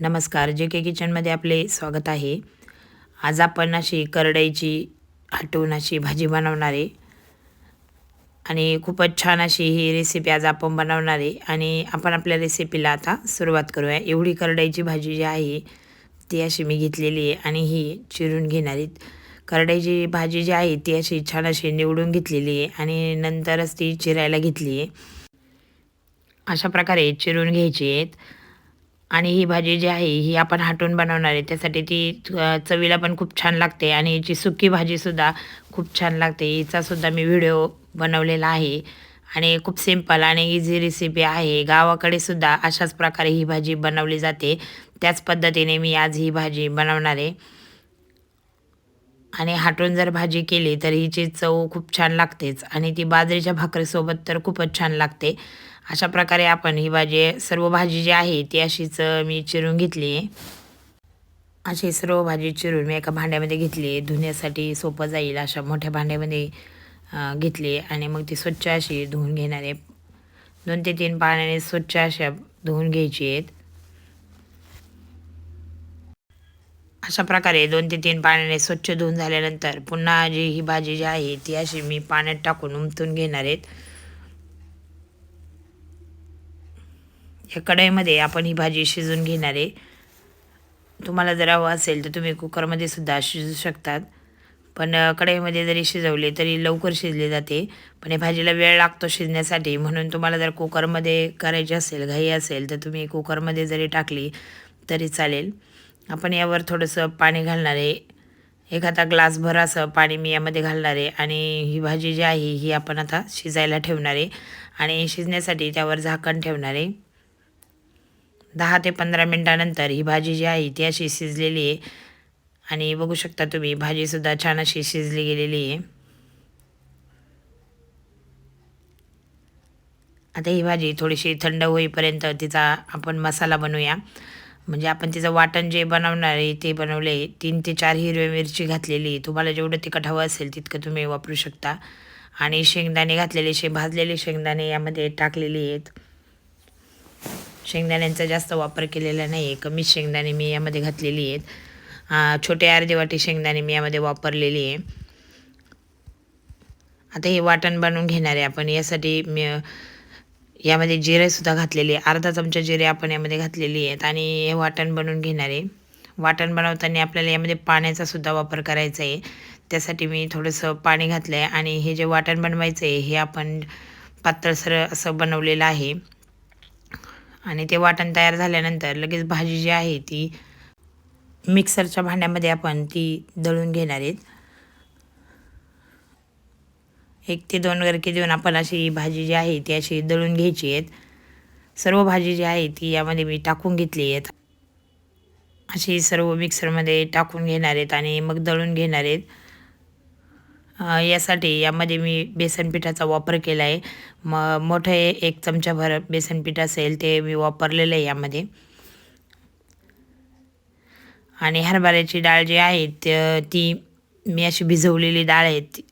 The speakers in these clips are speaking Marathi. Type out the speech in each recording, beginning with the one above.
नमस्कार जे के किचनमध्ये आपले स्वागत आहे. आज आपण अशी करडईची हटवून अशी भाजी बनवणार आहे. आणि खूपच छान अशी ही रेसिपी आज आपण बनवणार आहे. आणि आपण आपल्या रेसिपीला आता सुरुवात करूया. एवढी करडईची भाजी जी आहे ती अशी मी घेतलेली आहे आणि ही चिरून घेणार आहेत करडईची भाजी जी आहे ती अशी छान अशी निवडून घेतलेली आहे आणि नंतरच ती चिरायला घेतली आहे. अशा प्रकारे चिरून घ्यायची आहेत. आणि ही भाजी जी आहे ही आपण हाटून बनवणार आहे. त्यासाठी ती चवीला पण खूप छान लागते आणि हिची सुकी भाजीसुद्धा खूप छान लागते. हिचासुद्धा मी व्हिडिओ बनवलेला आहे आणि खूप सिंपल आणि इझी रेसिपी आहे. गावाकडे सुद्धा अशाच प्रकारे ही भाजी बनवली जाते. त्याच पद्धतीने मी आज ही भाजी बनवणार आहे. आणि हाटून जर भाजी केली तर हिची चव खूप छान लागतेच आणि ती बाजरीच्या भाकरीसोबत तर खूपच छान लागते. अशा प्रकारे आपण ही भाजी सर्व भाजी जी आहे ती अशीच मी चिरून घेतली आहे. अशी सर्व भाजी चिरून मी एका भांड्यामध्ये घेतली आहे. धुण्यासाठी सोपं जाईल अशा मोठ्या भांड्यामध्ये घेतली आणि मग ती स्वच्छ अशी धुवून घेणार आहे. दोन ते तीन पाण्याने स्वच्छ अशा धुवून घ्यायची आहेत. अशा प्रकारे दोन ते तीन पाण्याने स्वच्छ धुवून झाल्यानंतर पुन्हा जी ही भाजी जी आहे ती अशी मी पाण्यात टाकून उमटून घेणार आहेत. या कढईमध्ये आपण ही भाजी शिजून घेणार आहे. तुम्हाला जर हवं असेल तर तुम्ही कुकरमध्ये सुद्धा शिजू शकतात. पण कढईमध्ये जरी शिजवले तरी लवकर शिजले जाते. पण या भाजीला वेळ लागतो शिजण्यासाठी. म्हणून तुम्हाला जर कुकरमध्ये करायची असेल घाई असेल तर तुम्ही कुकरमध्ये जरी टाकली तरी चालेल. आपण यावर थोडंसं पाणी घालणार आहे. एखादा ग्लासभर असं पाणी मी यामध्ये घालणार आहे आणि ही भाजी जी आहे ही आपण आता शिजायला ठेवणार आहे आणि शिजण्यासाठी त्यावर झाकण ठेवणार आहे. दहा ते पंधरा मिनटानंतर ही भाजी जी आहे ती अशी शिजलेली आहे. आणि बघू शकता तुम्ही भाजीसुद्धा छान अशी शिजली गेलेली आहे. आता ही भाजी थोडीशी थंड होईपर्यंत तिचा आपण मसाला बनवूया. म्हणजे आपण तिचं वाटण जे बनवणार आहे ते बनवले तीन ते चार हिरवी मिरची घातलेली तुम्हाला जेवढं तिखट हवं असेल तितकं तुम्ही वापरू शकता. आणि शेंगदाणे घातलेले शे भाजलेले शेंगदाणे यामध्ये टाकलेले आहेत. शेंगदाण्यांचा जास्त वापर केलेला नाही आहे कमी शेंगदाणे मी यामध्ये घातलेली आहेत. छोटे अर्धे वाटी शेंगदाणे मी यामध्ये वापरलेली आहे. आता हे वाटण बनवून घेणार आहे आपण यासाठी मी यामध्ये जिरेसुद्धा घातलेले अर्धा चमचा जिरे आपण यामध्ये घातलेली आहेत. आणि हे वाटण बनवून घेणार आहे. वाटण बनवताना आपल्याला यामध्ये पाण्याचा सुद्धा वापर करायचा आहे. त्यासाठी मी थोडंसं पाणी घातलं आहे आणि हे जे वाटण बनवायचं आहे हे आपण पातळसर असं बनवलेलं आहे. आणि ते वाटण तयार झाल्यानंतर लगेच भाजी जी आहे ती मिक्सरच्या भांड्यामध्ये आपण ती दळून घेणार आहेत. एक ते दोन गरके देऊन आपण अशी भाजी जी आहे ती अशी दळून घ्यायची आहेत. सर्व भाजी जी आहे ती यामध्ये मी टाकून घेतली आहेत. अशी सर्व मिक्सरमध्ये टाकून घेणार आहेत आणि मग दळून घेणार आहेत. यासाठी यामध्ये मी बेसन पिठाचा वापर केला आहे. म मोठं एक चमचाभर बेसन पीठ असेल ते मी वापरलेलं आहे यामध्ये. आणि हरभऱ्याची डाळ जी आहे ती मी अशी भिजवलेली डाळ आहे. ती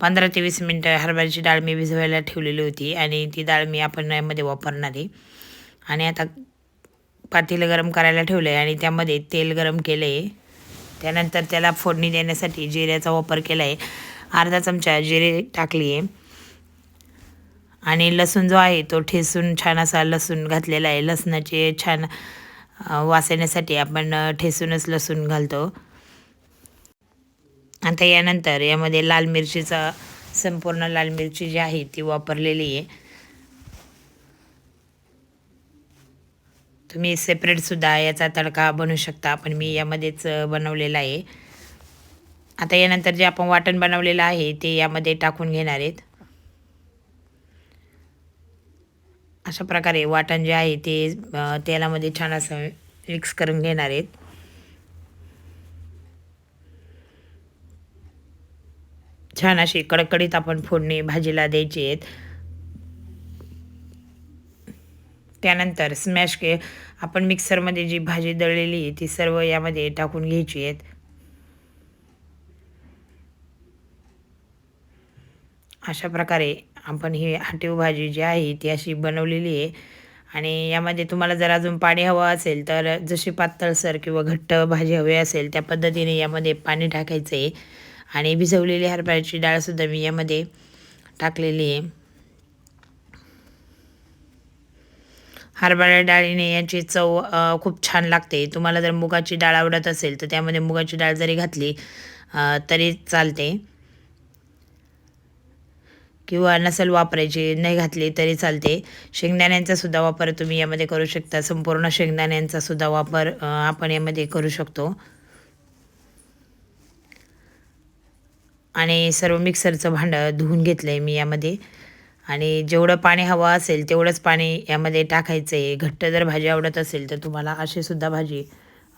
पंधरा ते वीस मिनटं हरभऱ्याची डाळ मी भिजवायला ठेवलेली होती आणि ती डाळ मी आपण यामध्ये वापरणार आहे. आणि आता पातेलं गरम करायला ठेवलं आहे आणि त्यामध्ये तेल गरम केलं आहे त्यानंतर त्याला फोडणी देण्यासाठी जिऱ्याचा वापर केला आहे अर्धा चमचा जिरे टाकली आहे आणि लसूण जो आहे तो ठेसून छान असा लसूण घातलेला आहे. लसणाचे छान वास येण्यासाठी आपण ठेसूनच लसूण घालतो. आता यानंतर यामध्ये लाल मिरचीचा संपूर्ण लाल मिरची जी आहे ती वापरलेली आहे. तुम्ही सेपरेटसुद्धा याचा तडका बनवू शकता. पण मी यामध्येच बनवलेला आहे. आता यानंतर जे आपण वाटण बनवलेलं आहे ते यामध्ये टाकून घेणार आहेत. अशा प्रकारे वाटण जे आहे ते तेलामध्ये छान असं मिक्स करून घेणार आहेत. छान अशी कडकडीत आपण फोडणी भाजीला द्यायची आहेत. त्यानंतर स्मॅश के आपण मिक्सरमध्ये जी भाजी दळलेली आहे ती सर्व यामध्ये टाकून घ्यायची आहेत. अशा प्रकारे आपण ही हाटीव भाजी जी आहे ती अशी बनवलेली आहे. आणि यामध्ये तुम्हाला जर अजून पाणी हवं असेल तर जशी पातळसर किंवा घट्ट भाजी हवी असेल त्या पद्धतीने यामध्ये पाणी टाकायचं. आहे आणि भिजवलेली हरभऱ्याची डाळसुद्धा मी यामध्ये टाकलेली आहे. हरभरा डाळीने याची चव खूप छान लागते. तुम्हाला जर मुगाची डाळ आवडत असेल तर त्यामध्ये मुगाची डाळ जरी घातली तरी चालते. किंवा नसेल वापरायची नाही घातली तरी चालते. शेंगदाण्यांचा सुद्धा वापर तुम्ही यामध्ये करू शकता. संपूर्ण शेंगदाण्यांचा सुद्धा वापर आपण यामध्ये करू शकतो. आणि सर्व मिक्सरचं भांडं धुवून घेतलं आहे मी यामध्ये. आणि जेवढं पाणी हवं असेल तेवढंच पाणी यामध्ये टाकायचं आहे घट्ट जर भाजी आवडत असेल तर तुम्हाला अशीसुद्धा भाजी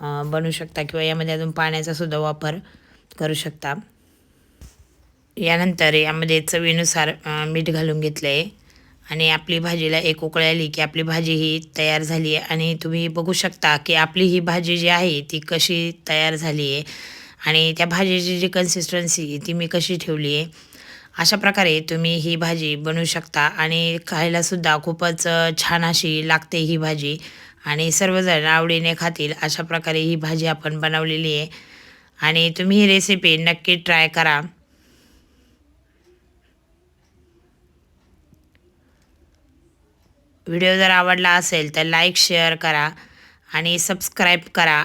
बनवू शकता किंवा यामध्ये अजून पाण्याचासुद्धा वापर करू शकता. यानंतर यामध्ये चवीनुसार मीठ घालून घेतलं आहे आणि आपली भाजीला एक उकळी आली की आपली भाजी ही तयार झाली आहे आणि तुम्ही बघू शकता की आपली ही भाजी जी आहे ती कशी तयार झाली आहे आणि त्या भाजीची जी कन्सिस्टन्सी ती मी कशी ठेवली आहे अशा प्रकारे तुम्ही ही भाजी बनवू शकता. आणि खायलासुद्धा खूपच छान अशी लागते ही भाजी. आणि सर्वजण आवडीने खातील अशा प्रकारे ही भाजी आपण बनवलेली आहे. आणि तुम्ही ही रेसिपी नक्की ट्राय करा. व्हिडिओ जर आवडला असेल तर लाईक शेअर करा. आणि सबस्क्राईब करा.